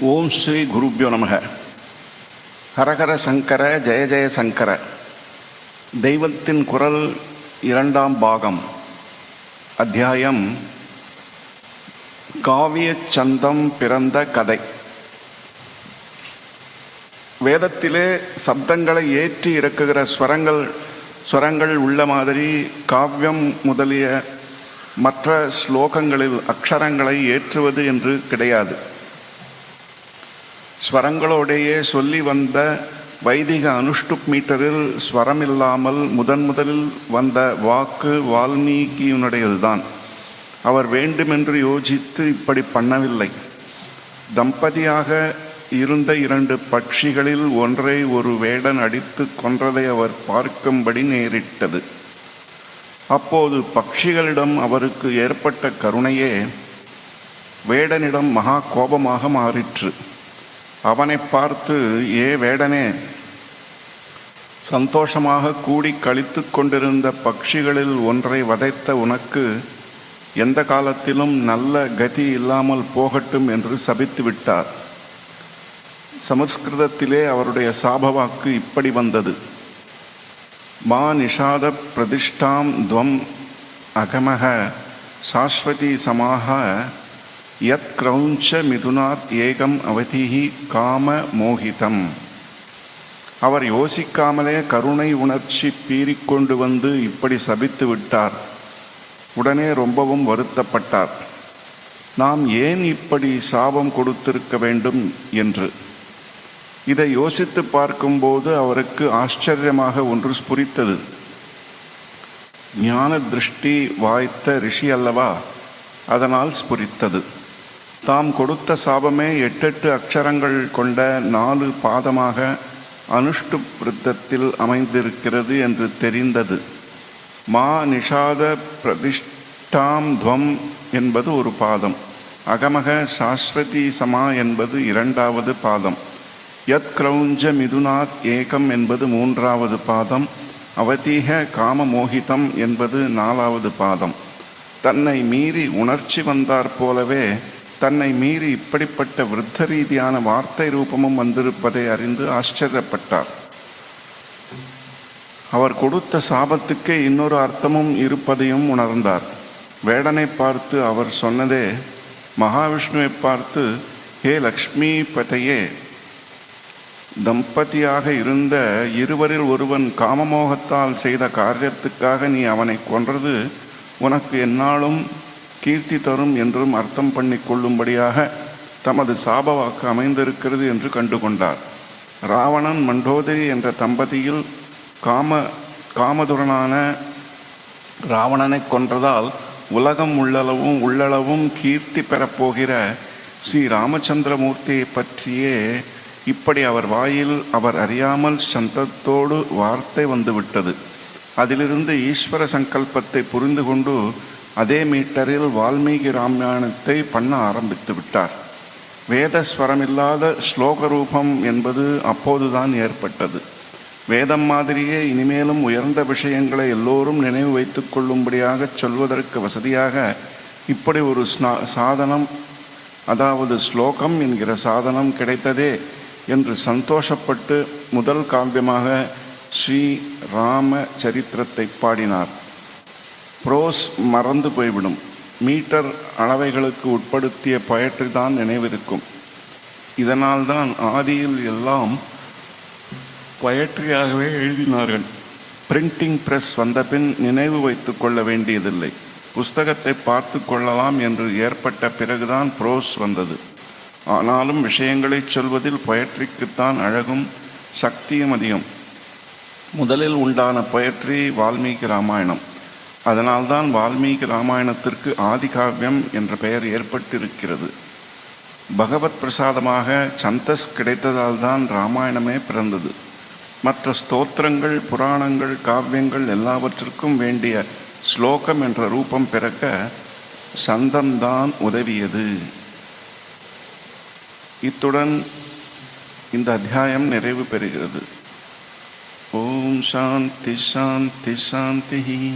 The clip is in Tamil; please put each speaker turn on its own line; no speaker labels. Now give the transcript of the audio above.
ஓம் ஸ்ரீ குருப்யோ நமக. ஹரஹர சங்கர ஜெய ஜெய சங்கர. தெய்வத்தின் குரல் இரண்டாம் பாகம். அத்தியாயம் காவிய சந்தம் பிறந்த கதை. வேதத்திலே சப்தங்களை ஏற்றி இறக்குகிற ஸ்வரங்கள் ஸ்வரங்கள் உள்ள மாதிரி காவ்யம் முதலிய மற்ற ஸ்லோகங்களில் அக்ஷரங்களை ஏற்றுவது என்று கிடையாது. ஸ்வரங்களோடையே சொல்லி வந்த வைதிக அனுஷ்டுப் மீட்டரில் ஸ்வரம் இல்லாமல் முதன் முதலில் வந்த வாக்கு வால்மீகியினுடையதுதான். அவர் வேண்டுமென்று யோசித்து இப்படி பண்ணவில்லை. தம்பதியாக இருந்த இரண்டு பட்சிகளில் ஒன்றை ஒரு வேடன் அடித்து கொன்றதை அவர் பார்க்கும்படி நேரிட்டது. அப்போது பட்சிகளிடம் அவருக்கு ஏற்பட்ட கருணையே வேடனிடம் மகா கோபமாக மாறிற்று. அவனை பார்த்து ஏ வேடனே சந்தோஷமாக கூடி கழித்து கொண்டிருந்த பட்சிகளில் ஒன்றை வதைத்த உனக்கு எந்த காலத்திலும் நல்ல கதி இல்லாமல் போகட்டும் என்று சபித்து விட்டார். சமஸ்கிருதத்திலே அவருடைய சாபவாக்கு இப்படி வந்தது. மா நிஷாத பிரதிஷ்டாம் துவம் அகமக சாஸ்வதி சமாக யத் கிரௌஞ்ச மிதுனாத் ஏகம் அவதிஹி காம மோகிதம். அவர் யோசிக்காமலே கருணை உணர்ச்சி பீறிக்கொண்டு வந்து இப்படி சபித்து விட்டார். உடனே ரொம்பவும் வருத்தப்பட்டார். நாம் ஏன் இப்படி சாபம் கொடுத்திருக்க வேண்டும் என்று. இதை யோசித்து பார்க்கும்போது அவருக்கு ஆச்சரியமாக ஒன்று ஸ்புரித்தது ஞான திருஷ்டி வாய்த்த ரிஷி அல்லவா? அதனால் ஸ்புரித்தது. தாம் கொடுத்த சாபமே எட்டெட்டு அக்ஷரங்கள் கொண்ட நாலு பாதமாக அனுஷ்டு விருத்தத்தில் அமைந்திருக்கிறது என்று தெரிந்தது. மா நிஷாத பிரதிஷ்டாம் துவம் என்பது ஒரு பாதம். அகமக சாஸ்வதி சமா என்பது இரண்டாவது பாதம். யத் கிரௌஞ்ச மிதுனாத் ஏகம் என்பது மூன்றாவது பாதம். அவதீக காம மோகிதம் என்பது நாலாவது பாதம். தன்னை மீறி உணர்ச்சி வந்தார் போலவே தன்னை மீறி இப்படிப்பட்ட விருத்த ரீதியான வார்த்தை ரூபமும் வந்திருப்பதை அறிந்து ஆச்சரியப்பட்டார். அவர் கொடுத்த சாபத்துக்கே இன்னொரு அர்த்தமும் இருப்பதையும் உணர்ந்தார். வேடனை பார்த்து அவர் சொன்னதே மகாவிஷ்ணுவை பார்த்து ஹே லக்ஷ்மி பதையே தம்பதியாக இருந்த இருவரில் ஒருவன் காமமோகத்தால் செய்த காரியத்துக்காக நீ அவனை கொன்றது உனக்கு என்னாலும் கீர்த்தி தரும் என்றும் அர்த்தம் பண்ணி கொள்ளும்படியாக தமது சாபவாக்கு அமைந்திருக்கிறது என்று கண்டுகொண்டார். ராவணன் மண்டோதரி என்ற தம்பதியில் காம காமதுரனான ராவணனை கொன்றதால் உலகம் உள்ளளவும் உள்ளளவும் கீர்த்தி பெறப்போகிற ஸ்ரீ ராமச்சந்திரமூர்த்தியை பற்றியே இப்படி அவர் வாயில் அவர் அறியாமல் சந்தத்தோடு வார்த்தை வந்துவிட்டது. அதிலிருந்து ஈஸ்வர சங்கல்பத்தை புரிந்து கொண்டு அதே மீட்டரில் வால்மீகி ராமாயணத்தை பண்ண ஆரம்பித்து விட்டார். வேத ஸ்வரமில்லாத ஸ்லோக ரூபம் என்பது அப்போதுதான் ஏற்பட்டது. வேதம் மாதிரியே இனிமேலும் உயர்ந்த விஷயங்களை எல்லோரும் நினைவு வைத்து கொள்ளும்படியாக சொல்வதற்கு வசதியாக இப்படி ஒரு சாதனம் அதாவது ஸ்லோகம் என்கிற சாதனம் கிடைத்ததே என்று சந்தோஷப்பட்டு முதல் காவியமாக ஸ்ரீ ராம சரித்திரத்தை பாடினார். ப்ரோஸ் மறந்து போய்விடும். மீட்டர் அளவைகளுக்கு உட்படுத்திய பயிற்சி தான் நினைவிருக்கும். இதனால்தான் ஆதியில் எல்லாம் பயற்றியாகவே எழுதினார்கள். பிரிண்டிங் பிரஸ் வந்தபின் நினைவு வைத்து கொள்ள வேண்டியதில்லை. புஸ்தகத்தை பார்த்து கொள்ளலாம் என்று ஏற்பட்ட பிறகுதான் ப்ரோஸ் வந்தது. ஆனாலும் விஷயங்களை சொல்வதில் பொயட்ரிக்குத்தான் அழகும் சக்தியும் அதிகம். முதலில் உண்டான பயற்றி வால்மீகி ராமாயணம். அதனால்தான் வால்மீகி ராமாயணத்திற்கு ஆதிகாவியம் என்ற பெயர் ஏற்பட்டிருக்கிறது. பகவத் பிரசாதமாக சந்தஸ் கிடைத்ததால் தான் ராமாயணமே பிறந்தது. மற்ற ஸ்தோத்திரங்கள் புராணங்கள் காவியங்கள் எல்லாவற்றிற்கும் வேண்டிய ஸ்லோகம் என்ற ரூபம் பிறக்க சந்தம்தான் உதவியது. இத்துடன் இந்த அத்தியாயம் நிறைவு பெறுகிறது. ஓம் சாந்தி சாந்தி சாந்தி